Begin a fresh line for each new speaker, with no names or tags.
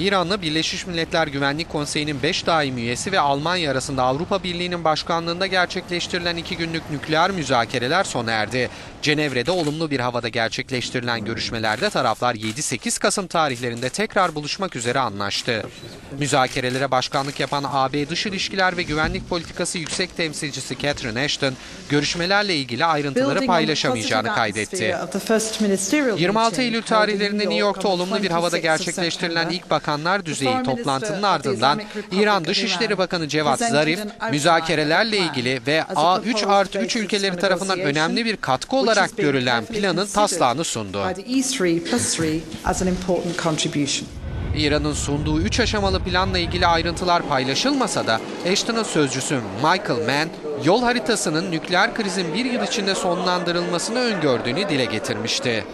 İranlı Birleşmiş Milletler Güvenlik Konseyi'nin 5 daimi üyesi ve Almanya arasında Avrupa Birliği'nin başkanlığında gerçekleştirilen iki günlük nükleer müzakereler sona erdi. Cenevre'de olumlu bir havada gerçekleştirilen görüşmelerde taraflar 7-8 Kasım tarihlerinde tekrar buluşmak üzere anlaştı. Müzakerelere başkanlık yapan AB Dış İlişkiler ve Güvenlik Politikası Yüksek Temsilcisi Catherine Ashton, görüşmelerle ilgili ayrıntıları paylaşamayacağını kaydetti. 26 Eylül tarihlerinde New York'ta olumlu bir havada gerçekleştirilen ilk bakanlar düzeyi toplantının ardından İran Dışişleri Bakanı Cevat Zarif, müzakerelerle ilgili ve A3 artı 3 ülkeleri tarafından önemli bir katkı olarak görülen planın taslağını sundu. İran'ın sunduğu 3 aşamalı planla ilgili ayrıntılar paylaşılmasa da Ashton'ın sözcüsü Michael Mann, yol haritasının nükleer krizin bir yıl içinde sonlandırılmasını öngördüğünü dile getirmişti.